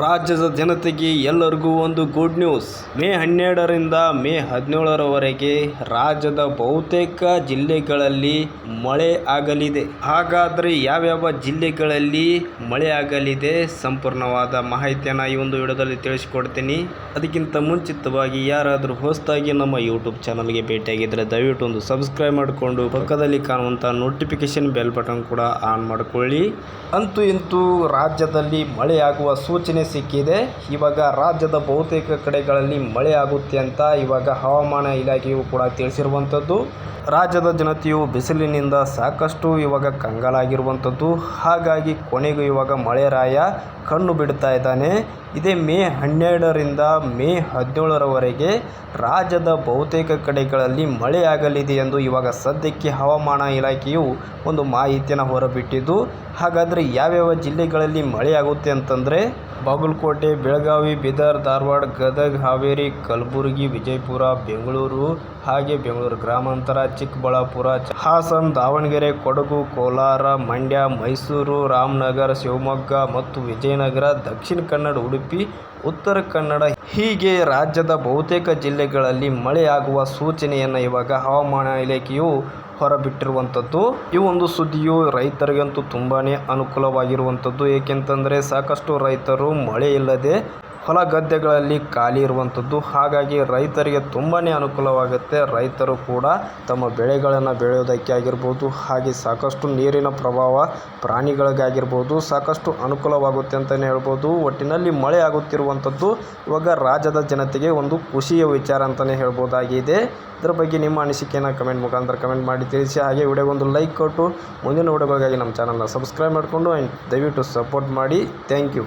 ರಾಜ್ಯದ ಜನತೆಗೆ ಎಲ್ಲರಿಗೂ ಒಂದು ಗುಡ್ ನ್ಯೂಸ್ ಮೇ ಹನ್ನೆರಡರಿಂದ ಮೇ ಹದಿನೇಳರವರೆಗೆ ರಾಜ್ಯದ ಬಹುತೇಕ ಜಿಲ್ಲೆಗಳಲ್ಲಿ ಮಳೆ ಆಗಲಿದೆ. ಹಾಗಾದರೆ ಯಾವ್ಯಾವ ಜಿಲ್ಲೆಗಳಲ್ಲಿ ಮಳೆ ಆಗಲಿದೆ ಸಂಪೂರ್ಣವಾದ ಮಾಹಿತಿಯನ್ನು ಈ ಒಂದು ವಿಡಿಯೋದಲ್ಲಿ ತಿಳಿಸಿಕೊಡ್ತೀನಿ. ಅದಕ್ಕಿಂತ ಮುಂಚಿತವಾಗಿ ಯಾರಾದರೂ ಹೊಸದಾಗಿ ನಮ್ಮ ಯೂಟ್ಯೂಬ್ ಚಾನಲ್ಗೆ ಭೇಟಿಯಾಗಿದ್ದರೆ ದಯವಿಟ್ಟು ಒಂದು ಸಬ್ಸ್ಕ್ರೈಬ್ ಮಾಡಿಕೊಂಡು ಪಕ್ಕದಲ್ಲಿ ಕಾಣುವಂಥ ನೋಟಿಫಿಕೇಶನ್ ಬೆಲ್ ಬಟನ್ ಕೂಡ ಆನ್ ಮಾಡಿಕೊಳ್ಳಿ. ಅಂತೂ ಇಂತೂ ರಾಜ್ಯದಲ್ಲಿ ಮಳೆಯಾಗುವ ಸೂಚನೆ ಸಿಕ್ಕಿದೆ. ಇವಾಗ ರಾಜ್ಯದ ಬಹುತೇಕ ಕಡೆಗಳಲ್ಲಿ ಮಳೆ ಆಗುತ್ತೆ ಅಂತ ಇವಾಗ ಹವಾಮಾನ ಇಲಾಖೆಯು ಕೂಡ ತಿಳಿಸಿರುವಂಥದ್ದು. ರಾಜ್ಯದ ಜನತೆಯು ಬಿಸಿಲಿನಿಂದ ಸಾಕಷ್ಟು ಇವಾಗ ಕಂಗಾಲಾಗಿರುವಂಥದ್ದು. ಹಾಗಾಗಿ ಕೊನೆಗೂ ಇವಾಗ ಮಳೆರಾಯ ಕಣ್ಣು ಬಿಡ್ತಾ ಇದ್ದಾನೆ. ಇದೇ ಮೇ ಹನ್ನೆರಡರಿಂದ ಮೇ ಹದಿನೇಳರವರೆಗೆ ರಾಜ್ಯದ ಬಹುತೇಕ ಕಡೆಗಳಲ್ಲಿ ಮಳೆ ಆಗಲಿದೆ ಎಂದು ಇವಾಗ ಸದ್ಯಕ್ಕೆ ಹವಾಮಾನ ಇಲಾಖೆಯು ಒಂದು ಮಾಹಿತಿಯನ್ನು ಹೊರಬಿಟ್ಟಿದ್ದು. ಹಾಗಾದರೆ ಯಾವ್ಯಾವ ಜಿಲ್ಲೆಗಳಲ್ಲಿ ಮಳೆಯಾಗುತ್ತೆ ಅಂತಂದರೆ ಬಾಗಲಕೋಟೆ, ಬೆಳಗಾವಿ, ಬೀದರ್, ಧಾರವಾಡ, ಗದಗ, ಹಾವೇರಿ, ಕಲಬುರಗಿ, ವಿಜಯಪುರ, ಬೆಂಗಳೂರು ಹಾಗೆ ಬೆಂಗಳೂರು ಗ್ರಾಮಾಂತರ, ಚಿಕ್ಕಬಳ್ಳಾಪುರ, ಹಾಸನ, ದಾವಣಗೆರೆ, ಕೊಡಗು, ಕೋಲಾರ, ಮಂಡ್ಯ, ಮೈಸೂರು, ರಾಮನಗರ, ಶಿವಮೊಗ್ಗ ಮತ್ತು ವಿಜಯನಗರ, ದಕ್ಷಿಣ ಕನ್ನಡ, ಉಡುಪಿ, ಉತ್ತರ ಕನ್ನಡ. ಹೀಗೆ ರಾಜ್ಯದ ಬಹುತೇಕ ಜಿಲ್ಲೆಗಳಲ್ಲಿ ಮಳೆಯಾಗುವ ಸೂಚನೆಯನ್ನು ಇವಾಗ ಹವಾಮಾನ ಇಲಾಖೆಯು ಹೊರಬಿಟ್ಟಿರುವಂಥದ್ದು. ಈ ಒಂದು ಸುದ್ದಿಯು ರೈತರಿಗಂತೂ ತುಂಬಾ ಅನುಕೂಲವಾಗಿರುವಂಥದ್ದು. ಏಕೆಂತಂದರೆ ಸಾಕಷ್ಟು ರೈತರು ಮಳೆ ಇಲ್ಲದೆ ಹೊಲ ಗದ್ದೆಗಳಲ್ಲಿ ಖಾಲಿ ಇರುವಂಥದ್ದು. ಹಾಗಾಗಿ ರೈತರಿಗೆ ತುಂಬಾ ಅನುಕೂಲವಾಗುತ್ತೆ. ರೈತರು ಕೂಡ ತಮ್ಮ ಬೆಳೆಗಳನ್ನು ಬೆಳೆಯೋದಕ್ಕೆ ಆಗಿರ್ಬೋದು, ಹಾಗೆ ಸಾಕಷ್ಟು ನೀರಿನ ಪ್ರಭಾವ ಪ್ರಾಣಿಗಳಿಗಾಗಿರ್ಬೋದು ಸಾಕಷ್ಟು ಅನುಕೂಲವಾಗುತ್ತೆ ಅಂತಲೇ ಹೇಳ್ಬೋದು. ಒಟ್ಟಿನಲ್ಲಿ ಮಳೆ ಆಗುತ್ತಿರುವಂಥದ್ದು ಇವಾಗ ರಾಜ್ಯದ ಜನತೆಗೆ ಒಂದು ಖುಷಿಯ ವಿಚಾರ ಅಂತಲೇ ಹೇಳ್ಬೋದಾಗಿದೆ. ಇದರ ಬಗ್ಗೆ ನಿಮ್ಮ ಅನಿಸಿಕೆಯನ್ನು ಕಮೆಂಟ್ ಮುಖಾಂತರ ಕಮೆಂಟ್ ಮಾಡಿ ತಿಳಿಸಿ. ಹಾಗೆ ವಿಡಿಯೋಗೊಂದು ಲೈಕ್ ಕೊಟ್ಟು ಮುಂದಿನ ವಿಡಿಯೋಗಳಿಗಾಗಿ ನಮ್ಮ ಚಾನಲ್ನ ಸಬ್ಸ್ಕ್ರೈಬ್ ಮಾಡಿಕೊಂಡು ಆ್ಯಂಡ್ ದಯವಿಟ್ಟು ಸಪೋರ್ಟ್ ಮಾಡಿ. Thank you.